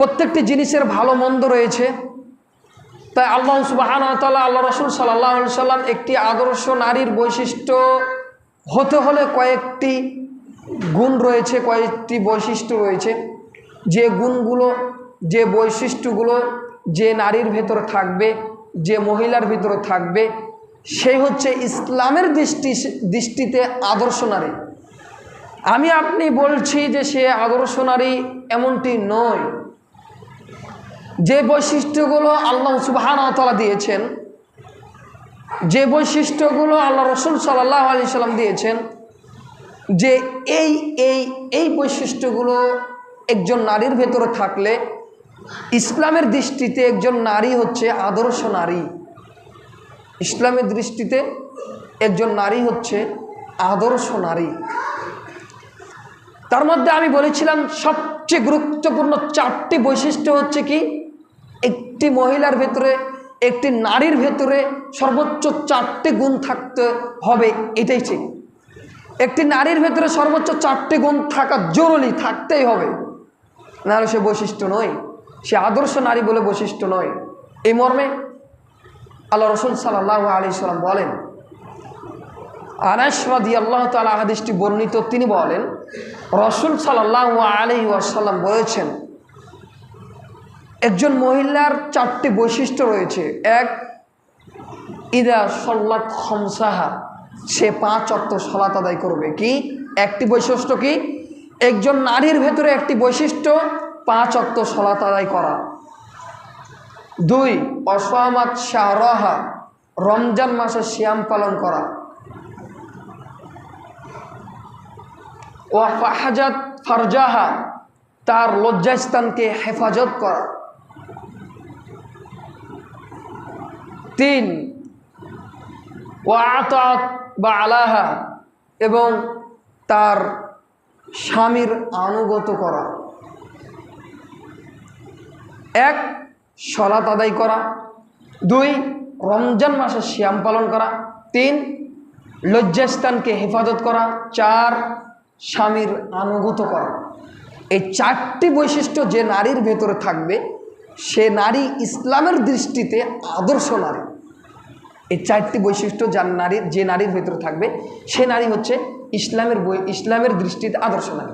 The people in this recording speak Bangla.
প্রত্যেকটি জিনিসের ভালো মন্দ রয়েছে। তাই আল্লাহ সুবাহান তাল্লাহ আল্লাহ রসুল সাল্লাহ সাল্লাম একটি আদর্শ নারীর বৈশিষ্ট্য হতে হলে কয়েকটি গুণ রয়েছে, কয়েকটি বৈশিষ্ট্য রয়েছে। যে গুণগুলো, যে বৈশিষ্ট্যগুলো যে নারীর ভেতরে থাকবে, যে মহিলার ভিতরে থাকবে, সেই হচ্ছে ইসলামের দৃষ্টি, দৃষ্টিতে আদর্শ নারী। আমি আপনি বলছি যে সে আদর্শ নারী এমনটি নয়। যে বৈশিষ্ট্যগুলো আল্লাহ সুবাহানতলা দিয়েছেন, যে বৈশিষ্ট্যগুলো আল্লাহ রসুল সাল্লাহ আলি সাল্লাম দিয়েছেন, যে এই এই এই বৈশিষ্ট্যগুলো একজন নারীর ভেতরে থাকলে ইসলামের দৃষ্টিতে একজন নারী হচ্ছে আদর্শ নারী। ইসলামের দৃষ্টিতে একজন নারী হচ্ছে আদর্শ নারী। তার মধ্যে আমি বলেছিলাম সবচেয়ে গুরুত্বপূর্ণ চারটি বৈশিষ্ট্য হচ্ছে কি? একটি মহিলার ভেতরে, একটি নারীর ভেতরে সর্বোচ্চ চারটি গুণ থাকতে হবে, এটাই ঠিক। একটি নারীর ভেতরে সর্বোচ্চ চারটি গুণ থাকা জরুরি, থাকতেই হবে। নাহলে সে বৈশিষ্ট্য নয়। সে আদর্শ নারী বলে বৈশিষ্ট্য নয়। এই মর্মে আল্লাহ রসুল সাল্লাহ আলি সাল্লাম বলেন আনাসবাদী আল্লাহ তালা হাদিসটি বর্ণিত, তিনি বলেন, রসুল সাল্লাহ আলি আসাল্লাম বলেছেন, একজন মহিলার চারটি বৈশিষ্ট্য রয়েছে। এক, ইদা সল্লাত খমসাহা, সে পাঁচ অর্থ সলাত আদায় করবে। কি? একটি বৈশিষ্ট্য কি? একজন নারীর ভেতরে একটি বৈশিষ্ট্য, পাঁচ অক্ত সলাত আদায় করা। দুই অসহমাত শাহরহা, রমজান মাসে শ্যাম পালন করা। ওয়াফাহাজাত ফারজাহা, তার লজ্জাস্থানকে হেফাজত করা। তিন ওয়াত বা আলাহা, এবং তার স্বামীর আনুগত করা। এক সলাত আদায় করা। দুই, রমজান মাসে শ্যাম পালন করা। তিন, লজ্জাস্থানকে হেফাজত করা। চার স্বামীর আনুগত করা। এই চারটি বৈশিষ্ট্য যে নারীর ভেতরে থাকবে, সে নারী ইসলামের দৃষ্টিতে আদর্শ নারী। এই চারটি বৈশিষ্ট্য যার নারীর যে নারীর ভেতরে থাকবে, সে নারী হচ্ছে ইসলামের বই ইসলামের দৃষ্টিতে আদর্শ নারী।